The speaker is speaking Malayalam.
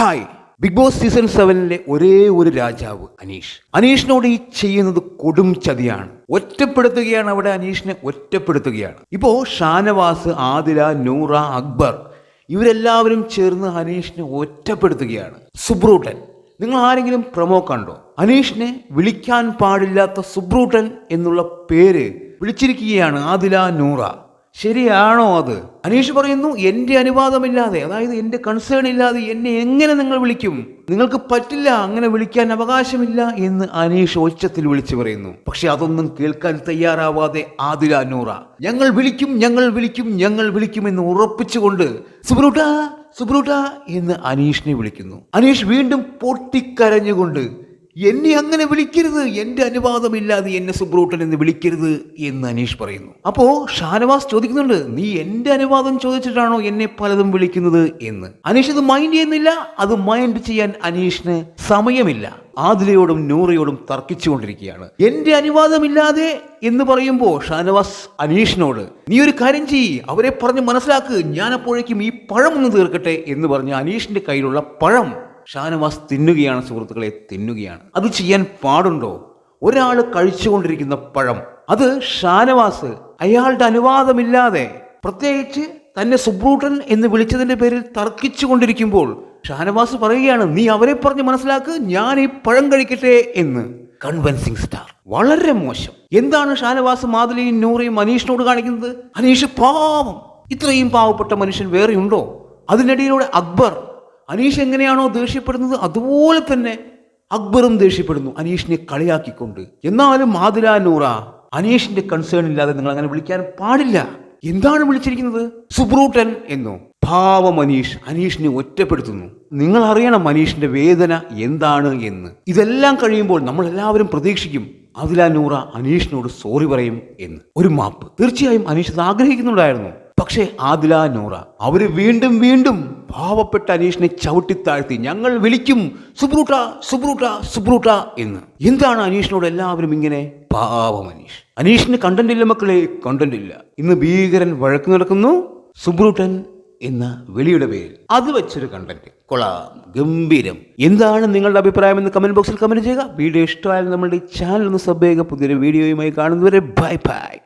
ഹായ്. ബിഗ് ബോസ് സീസൺ സെവനിലെ ഒരേ ഒരു രാജാവ് അനീഷ്. അനീഷിനോട് ഈ ചെയ്യുന്നത് കൊടും ചതിയാണ്. ഒറ്റപ്പെടുത്തുകയാണ് അവിടെ അനീഷിനെ ഒറ്റപ്പെടുത്തുകയാണ്. ഇപ്പോ ഷാനവാസ് ആദില നൂറ അക്ബർ ഇവരെല്ലാവരും ചേർന്ന് അനീഷിനെ ഒറ്റപ്പെടുത്തുകയാണ്. സുബ്രൂട്ടൻ. നിങ്ങൾ ആരെങ്കിലും പ്രൊമോ കണ്ടോ? അനീഷിനെ വിളിക്കാൻ പാടില്ലാത്ത സുബ്രൂട്ടൻ എന്നുള്ള പേര് വിളിച്ചിരിക്കുകയാണ് ആദില നൂറ. ശരിയാണോ അത്? അനീഷ് പറയുന്നു എന്റെ അനുവാദമില്ലാതെ അതായത് എന്റെ കൺസേൺ ഇല്ലാതെ എന്നെ എങ്ങനെ നിങ്ങൾ വിളിക്കും? നിങ്ങൾക്ക് പറ്റില്ല അങ്ങനെ വിളിക്കാൻ അവകാശമില്ല എന്ന് അനീഷ് ഒച്ചത്തിൽ വിളിച്ചു പറയുന്നു. പക്ഷെ അതൊന്നും കേൾക്കാൻ തയ്യാറാവാതെ ആദില നൂറ ഞങ്ങൾ വിളിക്കും ഞങ്ങൾ വിളിക്കും ഞങ്ങൾ വിളിക്കും എന്ന് ഉറപ്പിച്ചുകൊണ്ട് സുബ്രൂട്ട സുബ്രൂട്ട എന്ന് അനീഷിനെ വിളിക്കുന്നു. അനീഷ് വീണ്ടും പൊട്ടിക്കരഞ്ഞുകൊണ്ട് എന്നെ അങ്ങനെ വിളിക്കരുത് എന്റെ അനുവാദമില്ലാതെ എന്നെ സുബ്രൂട്ടൻ എന്ന് വിളിക്കരുത് എന്ന് അനീഷ് പറയുന്നു. അപ്പോ ഷാനവാസ് ചോദിക്കുന്നുണ്ട് നീ എന്റെ അനുവാദം ചോദിച്ചിട്ടാണോ എന്നെ പലതും വിളിക്കുന്നത് എന്ന്? അനീഷ് അത് മൈൻഡ് ചെയ്യുന്നില്ല അത് മൈൻഡ് ചെയ്യാൻ അനീഷിന് സമയമില്ല. ആദിലയോടും നൂറയോടും തർക്കിച്ചുകൊണ്ടിരിക്കുകയാണ്. എന്റെ അനുവാദമില്ലാതെ എന്ന് പറയുമ്പോൾ ഷാനവാസ് അനീഷിനോട് നീ ഒരു കാര്യം ചെയ്യ് അവരെ പറഞ്ഞ് മനസ്സിലാക്ക് ഞാൻ അപ്പോഴേക്കും ഈ പഴം ഒന്ന് തീർക്കട്ടെ എന്ന് പറഞ്ഞ് അനീഷിന്റെ കയ്യിലുള്ള പഴം ഷാനവാസ് തിന്നുകയാണ് സുഹൃത്തുക്കളെ തിന്നുകയാണ്. അത് ചെയ്യാൻ പാടുണ്ടോ? ഒരാൾ കഴിച്ചുകൊണ്ടിരിക്കുന്ന പഴം അത് ഷാനവാസ് അയാളുടെ അനുവാദമില്ലാതെ പ്രത്യേകിച്ച് തന്നെ സുബ്രൂട്ടൻ എന്ന് വിളിച്ചതിന്റെ പേരിൽ തർക്കിച്ചു കൊണ്ടിരിക്കുമ്പോൾ ഷാനവാസ് പറയുകയാണ് നീ അവരെ പറഞ്ഞ് മനസ്സിലാക്ക് ഞാൻ ഈ പഴം കഴിക്കട്ടെ എന്ന്. കൺവെൻസിങ് സ്റ്റാർ വളരെ മോശം. എന്താണ് ഷാനവാസ് മാതുലയും നൂറയും അനീഷിനോട് കാണിക്കുന്നത്? അനീഷ് പാവം. ഇത്രയും പാവപ്പെട്ട മനുഷ്യൻ വേറെയുണ്ടോ? അതിനിടയിലൂടെ അക്ബർ അനീഷ് എങ്ങനെയാണോ ദേഷ്യപ്പെടുന്നത് അതുപോലെ തന്നെ അക്ബറും ദേഷ്യപ്പെടുന്നു. അനീഷിനെ കളിയാക്കിക്കൊണ്ട്. എന്നാലും മാതിര നൂറ അനീഷിന്റെ കൺസേൺ ഇല്ലാതെ നിങ്ങൾ അങ്ങനെ വിളിക്കാൻ പാടില്ല. എന്താണ് വിളിച്ചിരിക്കുന്നത്? സുബ്രൂട്ടൻ എന്നോ. ഭാവം അനീഷ് അനീഷിനെ ഒറ്റപ്പെടുത്തുന്നു. നിങ്ങൾ അറിയണം അനീഷിന്റെ വേദന എന്താണ് എന്ന്. ഇതെല്ലാം കഴിയുമ്പോൾ നമ്മൾ എല്ലാവരും പ്രതീക്ഷിക്കും അതില നൂറ അനീഷിനോട് സോറി പറയും എന്ന്. ഒരു മാപ്പ്. തീർച്ചയായും അനീഷ് അത് ആഗ്രഹിക്കുന്നുണ്ടായിരുന്നു. പക്ഷേ ആദില നൂറ അവർ വീണ്ടും വീണ്ടും പാവപ്പെട്ട അനീഷിനെ ചവിട്ടിത്താഴ്ത്തി ഞങ്ങൾ വിളിക്കും സുബ്രൂട്ട സുബ്രൂട്ട സുബ്രൂട്ട എന്ന്. എന്താണ് അനീഷിനോട് എല്ലാവരും ഇങ്ങനെ? പാവം അനീഷ്. അനീഷിന് കണ്ടന്റ് ഇല്ല മക്കളെ കണ്ടന്റ് ഇല്ല. ഇന്ന് ഭീകരൻ വഴക്ക് നടക്കുന്നു സുബ്രൂട്ടൻ എന്ന വെളിയുടെ പേരിൽ. അത് വെച്ചൊരു കണ്ടന്റ് കൊള്ളാം ഗംഭീരം. എന്താണ് നിങ്ങളുടെ അഭിപ്രായം എന്ന് കമന്റ് ബോക്സിൽ കമന്റ് ചെയ്യുക. വീഡിയോ ഇഷ്ടമായാലും നമ്മളുടെ ചാനൽ ഒന്ന് സബ് ചെയ്യുക. പുതിയൊരു വീഡിയോയുമായി കാണുന്നവരെ ബൈ ബൈ